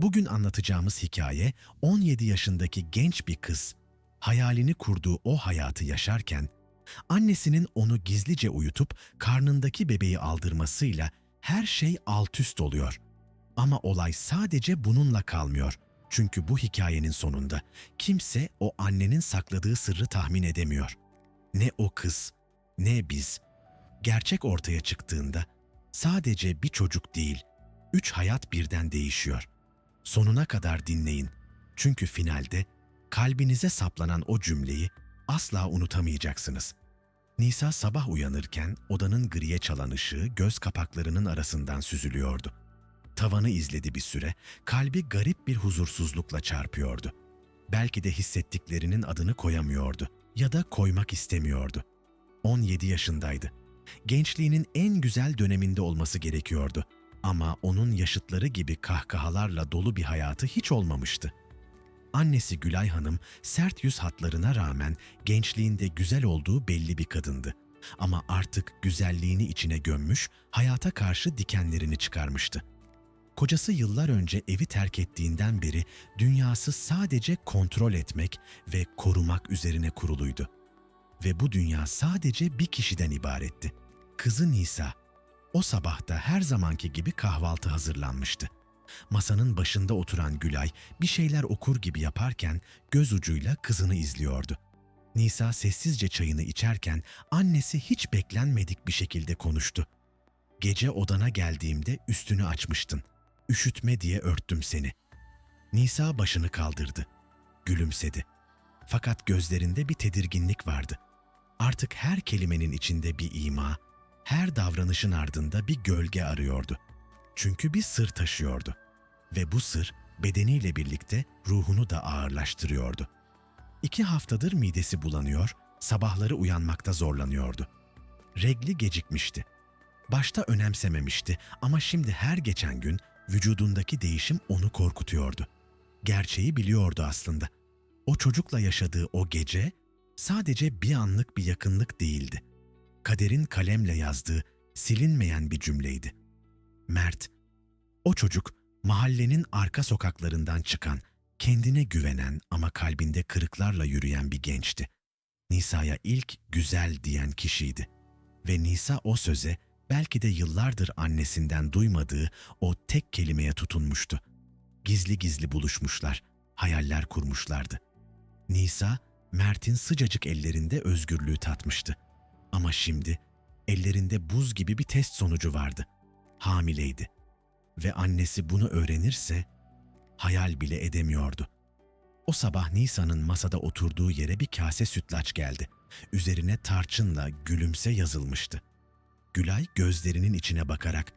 Bugün anlatacağımız hikaye 17 yaşındaki genç bir kız hayalini kurduğu o hayatı yaşarken annesinin onu gizlice uyutup karnındaki bebeği aldırmasıyla her şey alt üst oluyor. Ama olay sadece bununla kalmıyor. Çünkü bu hikayenin sonunda kimse o annenin sakladığı sırrı tahmin edemiyor. Ne o kız, ne biz. Gerçek ortaya çıktığında sadece bir çocuk değil, üç hayat birden değişiyor. Sonuna kadar dinleyin. Çünkü finalde kalbinize saplanan o cümleyi asla unutamayacaksınız. Nisa sabah uyanırken odanın griye çalan ışığı göz kapaklarının arasından süzülüyordu. Tavanı izledi bir süre, kalbi garip bir huzursuzlukla çarpıyordu. Belki de hissettiklerinin adını koyamıyordu ya da koymak istemiyordu. 17 yaşındaydı. Gençliğinin en güzel döneminde olması gerekiyordu. Ama onun yaşıtları gibi kahkahalarla dolu bir hayatı hiç olmamıştı. Annesi Gülay Hanım sert yüz hatlarına rağmen gençliğinde güzel olduğu belli bir kadındı. Ama artık güzelliğini içine gömmüş, hayata karşı dikenlerini çıkarmıştı. Kocası yıllar önce evi terk ettiğinden beri dünyası sadece kontrol etmek ve korumak üzerine kuruluydu. Ve bu dünya sadece bir kişiden ibaretti. Kızı Nisa. O sabahta her zamanki gibi kahvaltı hazırlanmıştı. Masanın başında oturan Gülay bir şeyler okur gibi yaparken göz ucuyla kızını izliyordu. Nisa sessizce çayını içerken annesi hiç beklenmedik bir şekilde konuştu. Gece odana geldiğimde üstünü açmıştın. Üşütme diye örttüm seni. Nisa başını kaldırdı. Gülümsedi. Fakat gözlerinde bir tedirginlik vardı. Artık her kelimenin içinde bir ima, her davranışın ardında bir gölge arıyordu. Çünkü bir sır taşıyordu. Ve bu sır bedeniyle birlikte ruhunu da ağırlaştırıyordu. İki haftadır midesi bulanıyor, sabahları uyanmakta zorlanıyordu. Regli gecikmişti. Başta önemsememişti ama şimdi her geçen gün vücudundaki değişim onu korkutuyordu. Gerçeği biliyordu aslında. O çocukla yaşadığı o gece sadece bir anlık bir yakınlık değildi. Kaderin kalemle yazdığı silinmeyen bir cümleydi. Mert, o çocuk mahallenin arka sokaklarından çıkan, kendine güvenen ama kalbinde kırıklarla yürüyen bir gençti. Nisa'ya ilk güzel diyen kişiydi. Ve Nisa o söze belki de yıllardır annesinden duymadığı o tek kelimeye tutunmuştu. Gizli gizli buluşmuşlar, hayaller kurmuşlardı. Nisa, Mert'in sıcacık ellerinde özgürlüğü tatmıştı. Ama şimdi ellerinde buz gibi bir test sonucu vardı. Hamileydi. Ve annesi bunu öğrenirse hayal bile edemiyordu. O sabah Nisa'nın masada oturduğu yere bir kase sütlaç geldi. Üzerine tarçınla gülümse yazılmıştı. Gülay gözlerinin içine bakarak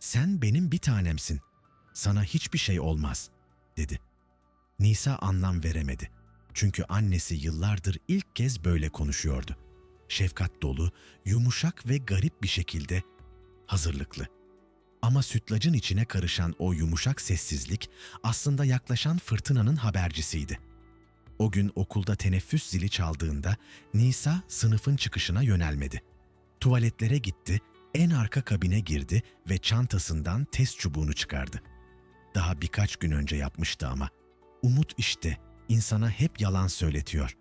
"Sen benim bir tanemsin. Sana hiçbir şey olmaz." dedi. Nisa anlam veremedi. Çünkü annesi yıllardır ilk kez böyle konuşuyordu. Şefkat dolu, yumuşak ve garip bir şekilde hazırlıklı. Ama sütlacın içine karışan o yumuşak sessizlik aslında yaklaşan fırtınanın habercisiydi. O gün okulda teneffüs zili çaldığında Nisa sınıfın çıkışına yönelmedi. Tuvaletlere gitti, en arka kabine girdi ve çantasından test çubuğunu çıkardı. Daha birkaç gün önce yapmıştı ama. Umut işte, insana hep yalan söyletiyor.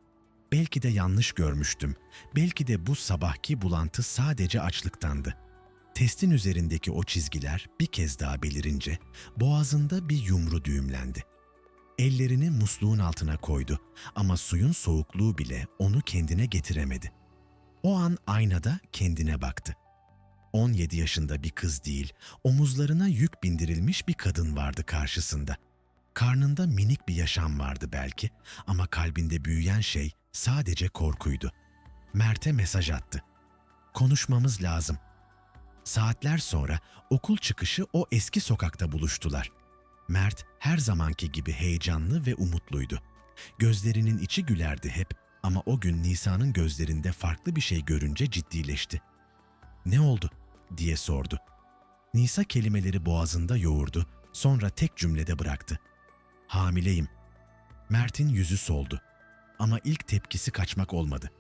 Belki de yanlış görmüştüm. Belki de bu sabahki bulantı sadece açlıktandı. Testin üzerindeki o çizgiler bir kez daha belirince boğazında bir yumru düğümlendi. Ellerini musluğun altına koydu ama suyun soğukluğu bile onu kendine getiremedi. O an aynada kendine baktı. 17 yaşında bir kız değil, omuzlarına yük bindirilmiş bir kadın vardı karşısında. Karnında minik bir yaşam vardı belki ama kalbinde büyüyen şey sadece korkuydu. Mert'e mesaj attı. Konuşmamız lazım. Saatler sonra okul çıkışı o eski sokakta buluştular. Mert her zamanki gibi heyecanlı ve umutluydu. Gözlerinin içi gülerdi hep ama o gün Nisa'nın gözlerinde farklı bir şey görünce ciddileşti. "Ne oldu?" diye sordu. Nisa kelimeleri boğazında yoğurdu, sonra tek cümlede bıraktı. "Hamileyim." Mert'in yüzü soldu. Ama ilk tepkisi kaçmak olmadı.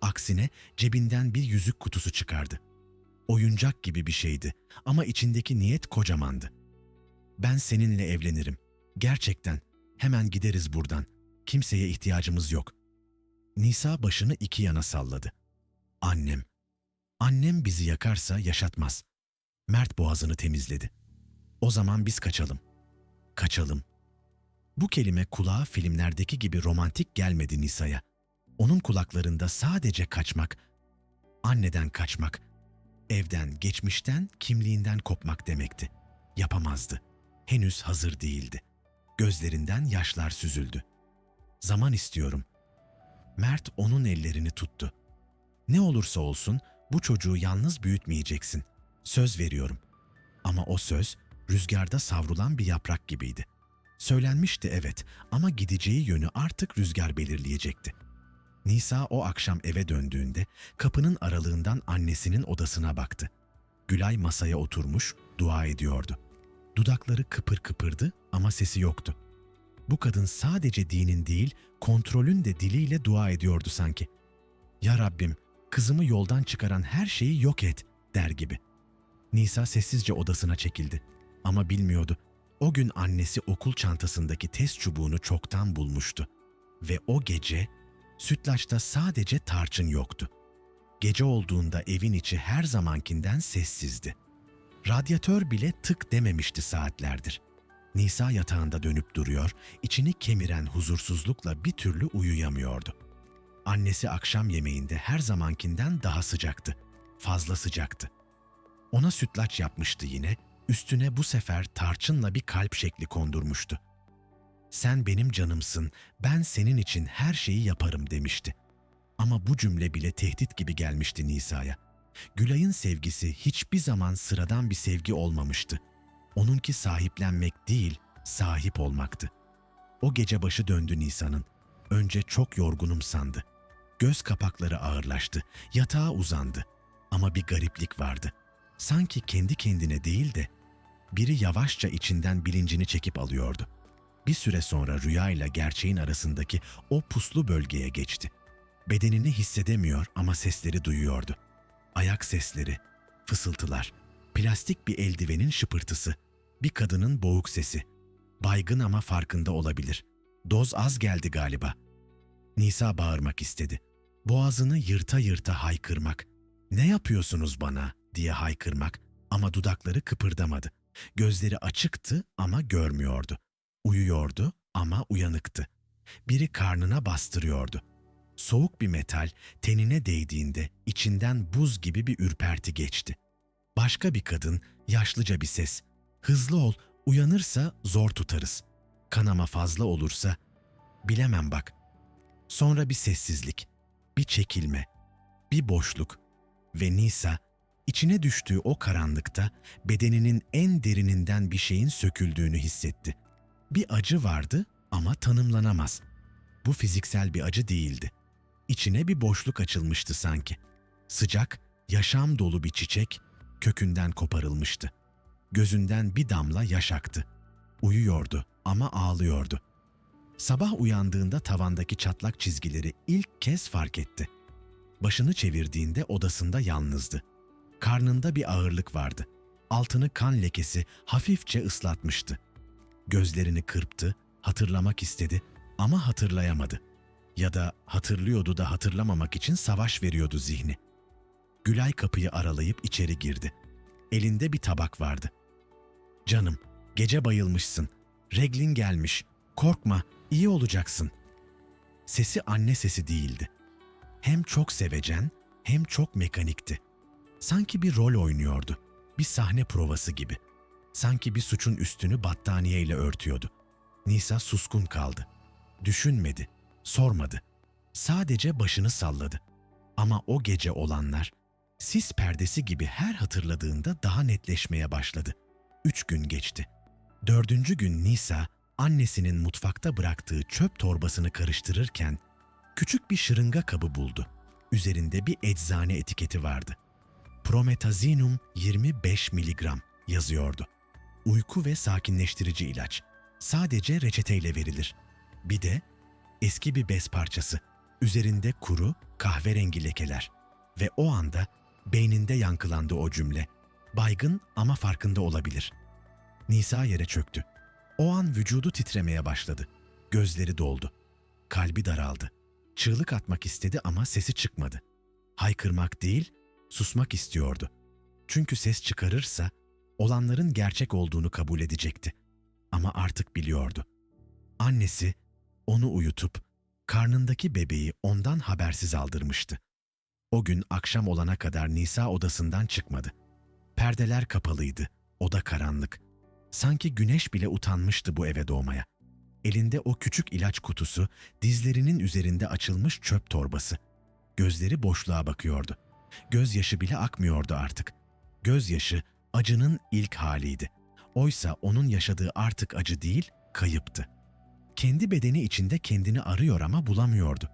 Aksine cebinden bir yüzük kutusu çıkardı. Oyuncak gibi bir şeydi ama içindeki niyet kocamandı. Ben seninle evlenirim. Gerçekten. Hemen gideriz buradan. Kimseye ihtiyacımız yok. Nisa başını iki yana salladı. Annem. Annem bizi yakarsa yaşatmaz. Mert boğazını temizledi. O zaman biz kaçalım. Kaçalım. Bu kelime kulağa filmlerdeki gibi romantik gelmedi Nisa'ya. Onun kulaklarında sadece kaçmak, anneden kaçmak, evden, geçmişten, kimliğinden kopmak demekti. Yapamazdı. Henüz hazır değildi. Gözlerinden yaşlar süzüldü. Zaman istiyorum. Mert onun ellerini tuttu. Ne olursa olsun bu çocuğu yalnız büyütmeyeceksin. Söz veriyorum. Ama o söz rüzgarda savrulan bir yaprak gibiydi. Söylenmişti evet ama gideceği yönü artık rüzgar belirleyecekti. Nisa o akşam eve döndüğünde kapının aralığından annesinin odasına baktı. Gülay masaya oturmuş, dua ediyordu. Dudakları kıpır kıpırdı ama sesi yoktu. Bu kadın sadece dinin değil, kontrolün de diliyle dua ediyordu sanki. Ya Rabbim, kızımı yoldan çıkaran her şeyi yok et der gibi. Nisa sessizce odasına çekildi. Ama bilmiyordu. O gün annesi okul çantasındaki test çubuğunu çoktan bulmuştu. Ve o gece sütlaçta sadece tarçın yoktu. Gece olduğunda evin içi her zamankinden sessizdi. Radyatör bile tık dememişti saatlerdir. Nisa yatağında dönüp duruyor, içini kemiren huzursuzlukla bir türlü uyuyamıyordu. Annesi akşam yemeğinde her zamankinden daha sıcaktı. Fazla sıcaktı. Ona sütlaç yapmıştı yine, üstüne bu sefer tarçınla bir kalp şekli kondurmuştu. Sen benim canımsın, ben senin için her şeyi yaparım demişti. Ama bu cümle bile tehdit gibi gelmişti Nisa'ya. Gülay'ın sevgisi hiçbir zaman sıradan bir sevgi olmamıştı. Onunki sahiplenmek değil, sahip olmaktı. O gece başı döndü Nisa'nın. Önce çok yorgunum sandı. Göz kapakları ağırlaştı, yatağa uzandı. Ama bir gariplik vardı. Sanki kendi kendine değil de biri yavaşça içinden bilincini çekip alıyordu. Bir süre sonra rüya ile gerçeğin arasındaki o puslu bölgeye geçti. Bedenini hissedemiyor ama sesleri duyuyordu. Ayak sesleri, fısıltılar, plastik bir eldivenin şıpırtısı, bir kadının boğuk sesi. Baygın ama farkında olabilir. Doz az geldi galiba. Nisa bağırmak istedi. Boğazını yırta yırta haykırmak. Ne yapıyorsunuz bana diye haykırmak ama dudakları kıpırdamadı. Gözleri açıktı ama görmüyordu. Uyuyordu ama uyanıktı. Biri karnına bastırıyordu. Soğuk bir metal tenine değdiğinde içinden buz gibi bir ürperti geçti. Başka bir kadın, yaşlıca bir ses. Hızlı ol, uyanırsa zor tutarız. Kanama fazla olursa, bilemem bak. Sonra bir sessizlik, bir çekilme, bir boşluk ve Nisa içine düştüğü o karanlıkta bedeninin en derininden bir şeyin söküldüğünü hissetti. Bir acı vardı ama tanımlanamaz. Bu fiziksel bir acı değildi. İçine bir boşluk açılmıştı sanki. Sıcak, yaşam dolu bir çiçek kökünden koparılmıştı. Gözünden bir damla yaş aktı. Uyuyordu ama ağlıyordu. Sabah uyandığında tavandaki çatlak çizgileri ilk kez fark etti. Başını çevirdiğinde odasında yalnızdı. Karnında bir ağırlık vardı. Altını kan lekesi hafifçe ıslatmıştı. Gözlerini kırptı, hatırlamak istedi ama hatırlayamadı. Ya da hatırlıyordu da hatırlamamak için savaş veriyordu zihni. Gülay kapıyı aralayıp içeri girdi. Elinde bir tabak vardı. Canım, gece bayılmışsın. Reglin gelmiş. Korkma, iyi olacaksın. Sesi anne sesi değildi. Hem çok sevecen, hem çok mekanikti. Sanki bir rol oynuyordu. Bir sahne provası gibi. Sanki bir suçun üstünü battaniyeyle örtüyordu. Nisa suskun kaldı. Düşünmedi, sormadı. Sadece başını salladı. Ama o gece olanlar sis perdesi gibi her hatırladığında daha netleşmeye başladı. Üç gün geçti. Dördüncü gün Nisa, annesinin mutfakta bıraktığı çöp torbasını karıştırırken küçük bir şırınga kabı buldu. Üzerinde bir eczane etiketi vardı. Prometazinum 25 miligram yazıyordu. Uyku ve sakinleştirici ilaç. Sadece reçeteyle verilir. Bir de eski bir bez parçası. Üzerinde kuru, kahverengi lekeler. Ve o anda beyninde yankılandı o cümle. Baygın ama farkında olabilir. Nisa yere çöktü. O an vücudu titremeye başladı. Gözleri doldu. Kalbi daraldı. Çığlık atmak istedi ama sesi çıkmadı. Haykırmak değil, susmak istiyordu. Çünkü ses çıkarırsa olanların gerçek olduğunu kabul edecekti. Ama artık biliyordu. Annesi onu uyutup karnındaki bebeği ondan habersiz aldırmıştı. O gün akşam olana kadar Nisa odasından çıkmadı. Perdeler kapalıydı, oda karanlık. Sanki güneş bile utanmıştı bu eve doğmaya. Elinde o küçük ilaç kutusu, dizlerinin üzerinde açılmış çöp torbası. Gözleri boşluğa bakıyordu. Gözyaşı bile akmıyordu artık. Gözyaşı acının ilk haliydi. Oysa onun yaşadığı artık acı değil, kayıptı. Kendi bedeni içinde kendini arıyor ama bulamıyordu.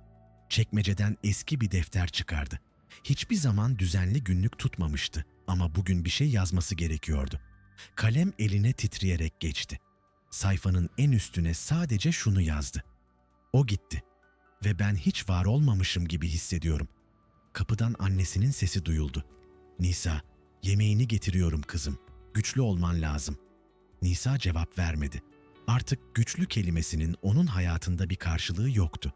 Çekmeceden eski bir defter çıkardı. Hiçbir zaman düzenli günlük tutmamıştı ama bugün bir şey yazması gerekiyordu. Kalem eline titreyerek geçti. Sayfanın en üstüne sadece şunu yazdı. O gitti ve ben hiç var olmamışım gibi hissediyorum. Kapıdan annesinin sesi duyuldu. Nisa, yemeğini getiriyorum kızım. Güçlü olman lazım. Nisa cevap vermedi. Artık güçlü kelimesinin onun hayatında bir karşılığı yoktu.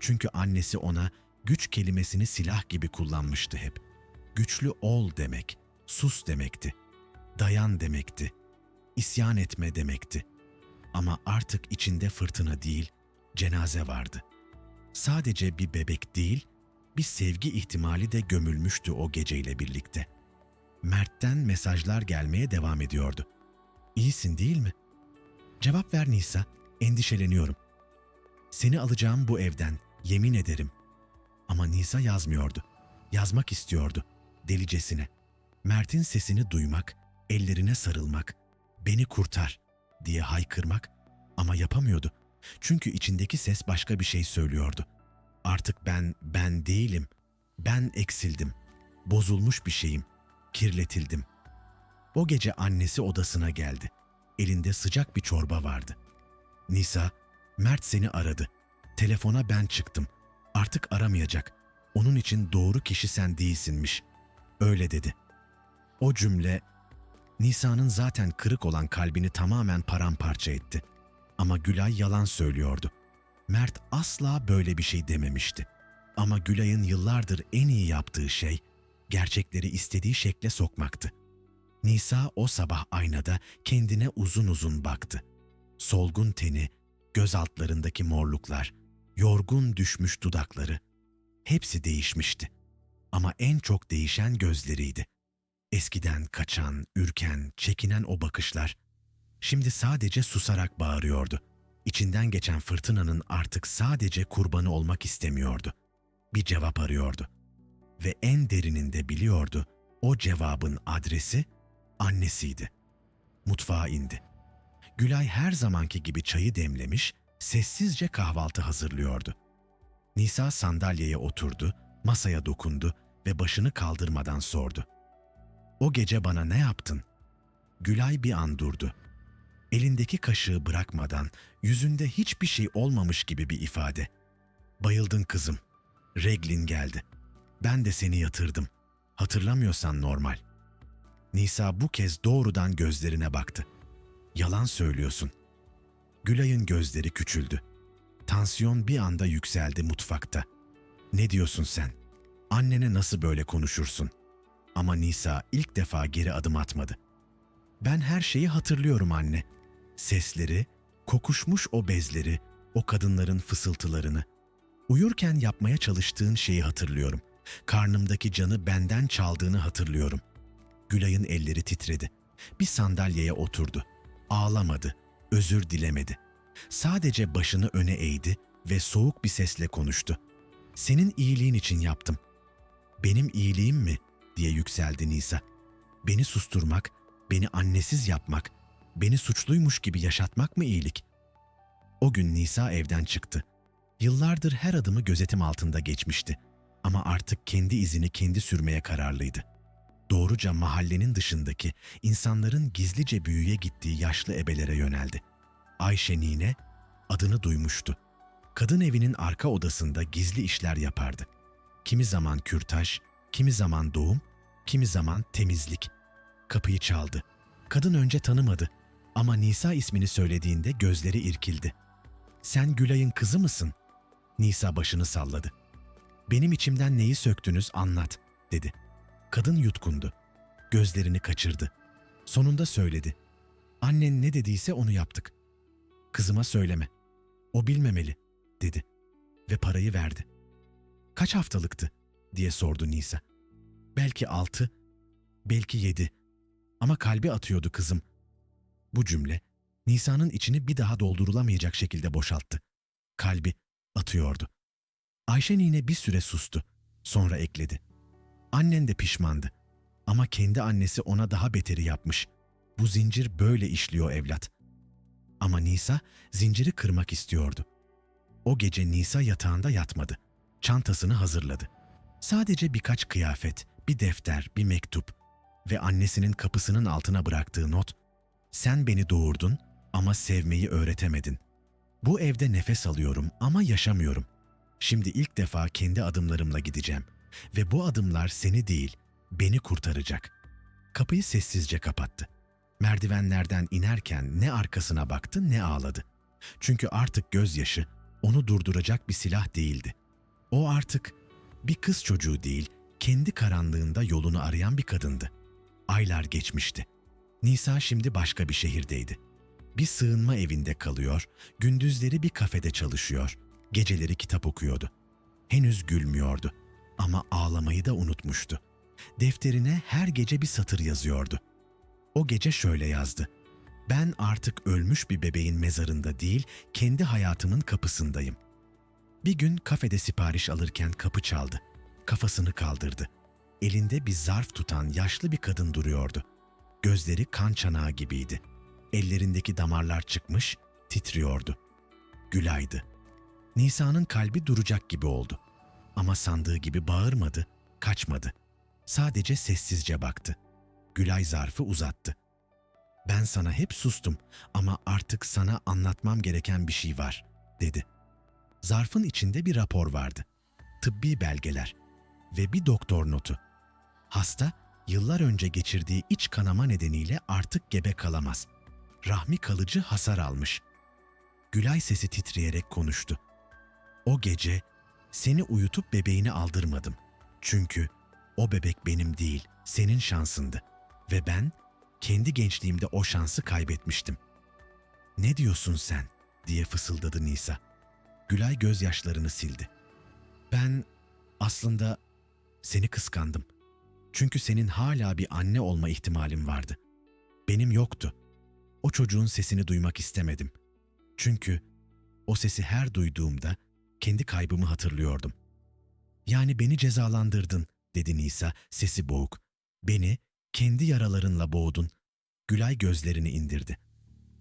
Çünkü annesi ona güç kelimesini silah gibi kullanmıştı hep. Güçlü ol demek, sus demekti. Dayan demekti. İsyan etme demekti. Ama artık içinde fırtına değil, cenaze vardı. Sadece bir bebek değil, bir sevgi ihtimali de gömülmüştü o geceyle birlikte. Mert'ten mesajlar gelmeye devam ediyordu. İyisin değil mi? Cevap ver Nisa, endişeleniyorum. Seni alacağım bu evden, yemin ederim. Ama Nisa yazmıyordu. Yazmak istiyordu, delicesine. Mert'in sesini duymak, ellerine sarılmak, beni kurtar diye haykırmak ama yapamıyordu. Çünkü içindeki ses başka bir şey söylüyordu. Artık ben ben değilim. Ben eksildim. Bozulmuş bir şeyim. Kirletildim. O gece annesi odasına geldi. Elinde sıcak bir çorba vardı. Nisa, Mert seni aradı. Telefona ben çıktım. Artık aramayacak. Onun için doğru kişi sen değilsinmiş. Öyle dedi. O cümle Nisa'nın zaten kırık olan kalbini tamamen paramparça etti. Ama Gülay yalan söylüyordu. Mert asla böyle bir şey dememişti. Ama Gülay'ın yıllardır en iyi yaptığı şey gerçekleri istediği şekle sokmaktı. Nisa o sabah aynada kendine uzun uzun baktı. Solgun teni, göz altlarındaki morluklar, yorgun düşmüş dudakları hepsi değişmişti. Ama en çok değişen gözleriydi. Eskiden kaçan, ürken, çekinen o bakışlar şimdi sadece susarak bağırıyordu. İçinden geçen fırtınanın artık sadece kurbanı olmak istemiyordu. Bir cevap arıyordu. Ve en derininde biliyordu o cevabın adresi annesiydi. Mutfağa indi. Gülay her zamanki gibi çayı demlemiş, sessizce kahvaltı hazırlıyordu. Nisa sandalyeye oturdu, masaya dokundu ve başını kaldırmadan sordu. O gece bana ne yaptın? Gülay bir an durdu. Elindeki kaşığı bırakmadan yüzünde hiçbir şey olmamış gibi bir ifade. Bayıldın kızım. Reglin geldi. Ben de seni yatırdım. Hatırlamıyorsan normal. Nisa bu kez doğrudan gözlerine baktı. Yalan söylüyorsun. Gülay'ın gözleri küçüldü. Tansiyon bir anda yükseldi mutfakta. Ne diyorsun sen? Annene nasıl böyle konuşursun?'' Ama Nisa ilk defa geri adım atmadı. Ben her şeyi hatırlıyorum anne. Sesleri, kokuşmuş o bezleri, o kadınların fısıltılarını. Uyurken yapmaya çalıştığın şeyi hatırlıyorum. Karnımdaki canı benden çaldığını hatırlıyorum. Gülay'ın elleri titredi. Bir sandalyeye oturdu. Ağlamadı, özür dilemedi. Sadece başını öne eğdi ve soğuk bir sesle konuştu. Senin iyiliğin için yaptım. Benim iyiliğim mi?'' diye yükseldi Nisa. Beni susturmak, beni annesiz yapmak, beni suçluymuş gibi yaşatmak mı iyilik? O gün Nisa evden çıktı. Yıllardır her adımı gözetim altında geçmişti. Ama artık kendi izini kendi sürmeye kararlıydı. Doğruca mahallenin dışındaki, insanların gizlice büyüye gittiği yaşlı ebelere yöneldi. Ayşe Nine adını duymuştu. Kadın evinin arka odasında gizli işler yapardı. Kimi zaman kürtaj, Kimi zaman doğum, kimi zaman temizlik. Kapıyı çaldı. Kadın önce tanımadı. Ama Nisa ismini söylediğinde gözleri irkildi. Sen Gülay'ın kızı mısın? Nisa başını salladı. Benim içimden neyi söktünüz anlat, dedi. Kadın yutkundu. Gözlerini kaçırdı. Sonunda söyledi. Annen ne dediyse onu yaptık. Kızıma söyleme. O bilmemeli, dedi. Ve parayı verdi. Kaç haftalıktı? diye sordu Nisa. Belki altı, belki yedi. Ama kalbi atıyordu kızım. Bu cümle Nisa'nın içini bir daha doldurulamayacak şekilde boşalttı. Kalbi atıyordu. Ayşe nine bir süre sustu. Sonra ekledi. Annen de pişmandı. Ama kendi annesi ona daha beteri yapmış. Bu zincir böyle işliyor evlat. Ama Nisa zinciri kırmak istiyordu. O gece Nisa yatağında yatmadı. Çantasını hazırladı. Sadece birkaç kıyafet, bir defter, bir mektup ve annesinin kapısının altına bıraktığı not. Sen beni doğurdun ama sevmeyi öğretemedin. Bu evde nefes alıyorum ama yaşamıyorum. Şimdi ilk defa kendi adımlarımla gideceğim ve bu adımlar seni değil, beni kurtaracak. Kapıyı sessizce kapattı. Merdivenlerden inerken ne arkasına baktı ne ağladı. Çünkü artık gözyaşı onu durduracak bir silah değildi. O artık bir kız çocuğu değil, kendi karanlığında yolunu arayan bir kadındı. Aylar geçmişti. Nisa şimdi başka bir şehirdeydi. Bir sığınma evinde kalıyor, gündüzleri bir kafede çalışıyor, geceleri kitap okuyordu. Henüz gülmüyordu ama ağlamayı da unutmuştu. Defterine her gece bir satır yazıyordu. O gece şöyle yazdı. Ben artık ölmüş bir bebeğin mezarında değil, kendi hayatımın kapısındayım. Bir gün kafede sipariş alırken kapı çaldı. Kafasını kaldırdı. Elinde bir zarf tutan yaşlı bir kadın duruyordu. Gözleri kan çanağı gibiydi. Ellerindeki damarlar çıkmış, titriyordu. Gülay'dı. Nisa'nın kalbi duracak gibi oldu. Ama sandığı gibi bağırmadı, kaçmadı. Sadece sessizce baktı. Gülay zarfı uzattı. Ben sana hep sustum ama artık sana anlatmam gereken bir şey var, dedi. Zarfın içinde bir rapor vardı. Tıbbi belgeler ve bir doktor notu. Hasta, yıllar önce geçirdiği iç kanama nedeniyle artık gebe kalamaz. Rahmi kalıcı hasar almış. Gülay sesi titreyerek konuştu. O gece seni uyutup bebeğini aldırmadım. Çünkü o bebek benim değil, senin şansındı. Ve ben kendi gençliğimde o şansı kaybetmiştim. Ne diyorsun sen? diye fısıldadı Nisa. Gülay gözyaşlarını sildi. Ben aslında seni kıskandım. Çünkü senin hala bir anne olma ihtimalin vardı. Benim yoktu. O çocuğun sesini duymak istemedim. Çünkü o sesi her duyduğumda kendi kaybımı hatırlıyordum. Yani beni cezalandırdın, dedi Nisa sesi boğuk. Beni kendi yaralarınla boğdun. Gülay gözlerini indirdi.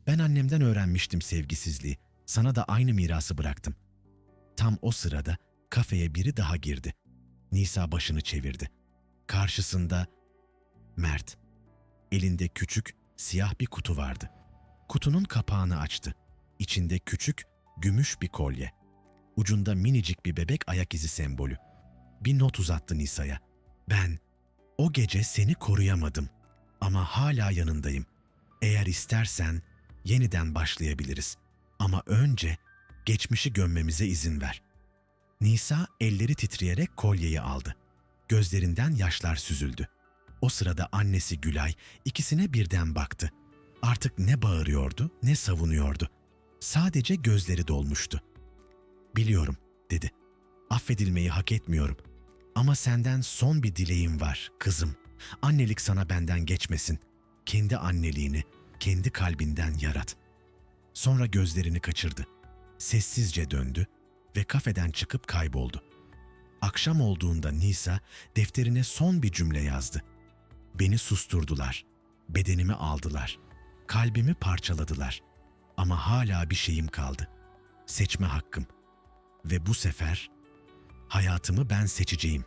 Ben annemden öğrenmiştim sevgisizliği. Sana da aynı mirası bıraktım. Tam o sırada kafeye biri daha girdi. Nisa başını çevirdi. Karşısında Mert. Elinde küçük, siyah bir kutu vardı. Kutunun kapağını açtı. İçinde küçük, gümüş bir kolye. Ucunda minicik bir bebek ayak izi sembolü. Bir not uzattı Nisa'ya. Ben o gece seni koruyamadım ama hala yanındayım. Eğer istersen yeniden başlayabiliriz. Ama önce geçmişi gömmemize izin ver. Nisa elleri titreyerek kolyeyi aldı. Gözlerinden yaşlar süzüldü. O sırada annesi Gülay ikisine birden baktı. Artık ne bağırıyordu ne savunuyordu. Sadece gözleri dolmuştu. Biliyorum, dedi. Affedilmeyi hak etmiyorum. Ama senden son bir dileğim var, kızım. Annelik sana benden geçmesin. Kendi anneliğini, kendi kalbinden yarat. Sonra gözlerini kaçırdı. Sessizce döndü ve kafeden çıkıp kayboldu. Akşam olduğunda Nisa defterine son bir cümle yazdı. Beni susturdular, bedenimi aldılar, kalbimi parçaladılar. Ama hala bir şeyim kaldı. Seçme hakkım. Ve bu sefer hayatımı ben seçeceğim.